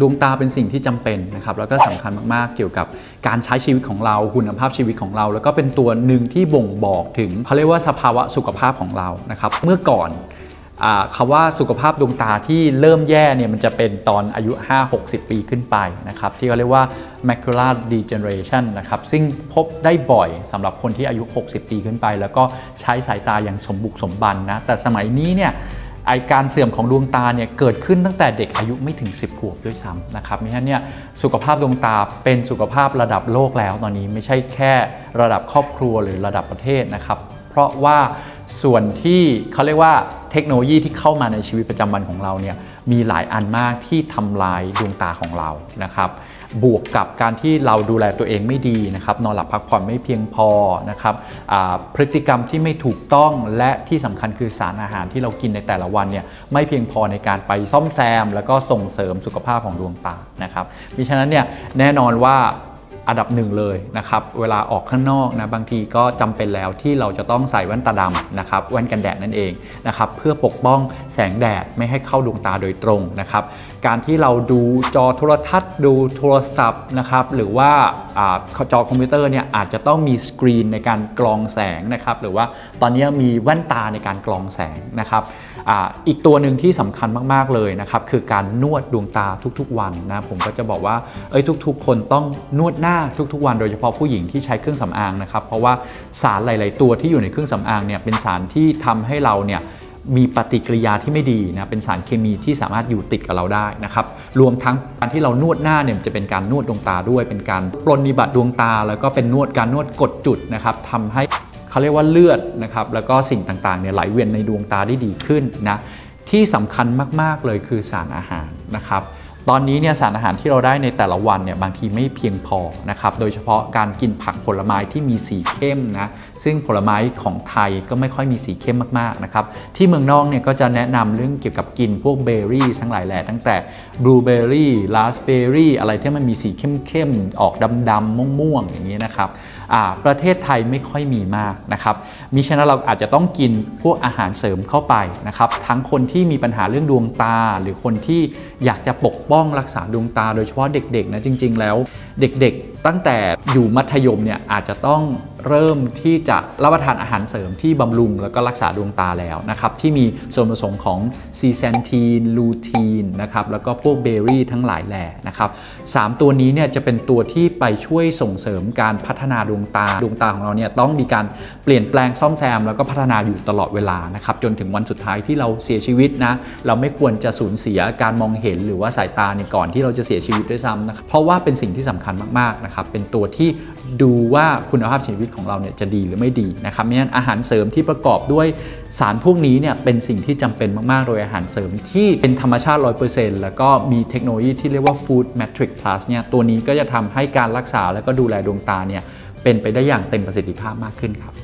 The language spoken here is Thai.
ดวงตาเป็นสิ่งที่จำเป็นนะครับแล้วก็สำคัญมากๆเกี่ยวกับการใช้ชีวิตของเราคุณภาพชีวิตของเรา แล้วก็เป็นตัวหนึ่งที่บ่งบอกถึงเขาเรียกว่าสภาวะสุขภาพของเรานะครับเมื่อก่อนคำว่าสุขภาพดวงตาที่เริ่มแย่เนี่ยมันจะเป็นตอนอายุ 5-60 ปีขึ้นไปนะครับที่เขาเรียกว่า macular degeneration นะครับซึ่งพบได้บ่อยสำหรับคนที่อายุ 60 ปีขึ้นไป แล้วก็ใช้สายตาอย่างสมบุกสมบันนะแต่สมัยนี้เนี่ย ไอการเสื่อมของดวงตาเนี่ยเกิดขึ้นตั้งแต่เด็กอายุไม่ถึง 10 ขวบด้วยซ้ำนะครับมิฉะนั้นเนี่ยสุขภาพดวงตาเป็นสุขภาพระดับโลกแล้วตอนนี้ไม่ใช่แค่ระดับครอบครัวหรือระดับประเทศนะครับ เพราะว่าส่วนที่เขาเรียกว่าเทคโนโลยีที่เข้ามาในชีวิตประจำวันของเราเนี่ยมีหลายอันมากที่ทำลายดวงตาของเรานะครับบวกกับการที่เราดูแลตัวเองไม่ดีนะครับนอนหลับพักผ่อนไม่เพียงพอนะครับพฤติกรรมที่ไม่ถูกต้องและที่สำคัญคือสารอาหารที่เรากินในแต่ละวันเนี่ยไม่เพียงพอในการไปซ่อมแซม แล้วก็ส่งเสริมสุขภาพของดวงตานะครับมิฉะนั้นเนี่ยแน่นอนว่า อันดับหนึ่งเลยนะครับ เวลาออกข้างนอกนะบางทีก็จำเป็นแล้วที่เราจะต้องใส่แว่นตาดำนะครับแว่นกันแดดนั่นเองนะครับเพื่อปกป้องแสงแดดไม่ให้เข้าดวงตาโดยตรงนะครับ การที่เราดูจอโทรทัศน์ ดูโทรศัพท์นะครับหรือว่าอจอคอมพิวเตอร์เนี่ยอาจจะต้องมีสกรีนในการกรองแสงนะครับหรือว่าตอนนี้มีแว่นตาในการกรองแสงนะครับออีกตัวหนึ่งที่สำคัญมาก ๆ เลยนะครับคือการนวดดวงตาทุกๆวันนะผมก็จะบอกว่าเอ้ยทุก ๆ คนต้องนวดหน้าทุกๆวันโดยเฉพาะผู้หญิงที่ใช้เครื่องสำอางนะครับ เพราะว่าสารหลาย ๆ ตัวที่อยู่ในเครื่องสำอางเนี่ยเป็นสารที่ทำให้เราเนี่ยมีปฏิกิริยาที่ไม่ดีนะเป็นสารเคมีที่สามารถอยู่ติดกับเราได้นะครับรวมทั้งการที่เรานวดหน้าเนี่ยจะเป็นการนวดดวงตาด้วย เป็นการปรนนิบัติดวงตา แล้วก็เป็นนวดการนวดกดจุดนะครับทำให้เขาเรียกว่าเลือดนะครับแล้วก็สิ่งต่างๆเนี่ยไหลเวียนในดวงตาได้ดีขึ้นนะที่สำคัญมากๆเลยคือสารอาหารนะครับ ตอนนี้เนี่ยสารอาหารที่เราได้ในแต่ละวันเนี่ยบางทีไม่เพียงพอนะครับ โดยเฉพาะการกินผักผลไม้ที่มีสีเข้มนะ ซึ่งผลไม้ของไทยก็ไม่ค่อยมีสีเข้มมากๆนะครับ ที่เมืองนอกเนี่ยก็จะแนะนำเรื่องเกี่ยวกับกินพวกเบอร์รี่ทั้งหลายแหล่ตั้งแต่บลูเบอร์รี่ราสเบอร์รี่อะไรที่มันมีสีเข้มๆออกดำๆม่วงๆอย่างนี้นะครับอ่าประเทศไทยไม่ค่อยมีมากนะครับ มิฉะนั้นเราอาจจะต้องกินพวกอาหารเสริมเข้าไปนะครับ ทั้งคนที่มีปัญหาเรื่องดวงตา หรือคนที่อยากจะปกป้องรักษาดวงตาโดยเฉพาะเด็กๆนะจริง ๆ แล้วเด็กๆตั้งแต่อยู่มัธยมเนี่ยอาจจะต้องเริ่มที่จะรับประทานอาหารเสริมที่บำรุงแล้วก็รักษาดวงตาแล้วนะครับ ที่มีส่วนผสมของซีแซนทีนลูทีนนะครับแล้วก็พวกเบอร์รี่ทั้งหลายแหล่นะครับสามตัวนี้เนี่ยจะเป็นตัวที่ไปช่วยส่งเสริมการพัฒนาดวงตาดวงตาของเราเนี่ยต้องมีการเปลี่ยนแปลงซ่อมแซม แล้วก็พัฒนาอยู่ตลอดเวลานะครับจนถึงวันสุดท้ายที่เราเสียชีวิตนะเราไม่ควรจะสูญเสียการมองเห็นหรือว่าสายตาในยก่อนที่เราจะเสียชีวิตด้วยซ้ำนะครับเพราะว่าเป็นสิ่งที่สำคัญมากๆนะครับเป็นตัวที่ดูว่าคุณภาพชีวิตของเราเนี่ยจะดีหรือไม่ดีนะครับไม่งั้นอาหารเสริมที่ประกอบด้วยสารพวกนี้เนี่ยเป็นสิ่งที่จำเป็นมาก ๆ โดยอาหารเสริมที่เป็นธรรมชาติ 100%แล้วก็มีเทคโนโลยีที่เรียกว่า Food Matrix Plus เนี่ยตัวนี้ก็จะทำให้การรักษาแล้วก็ดูแลดวงตาเนี่ยเป็นไปได้อย่างเต็มประสิทธิภาพมากขึ้นครับ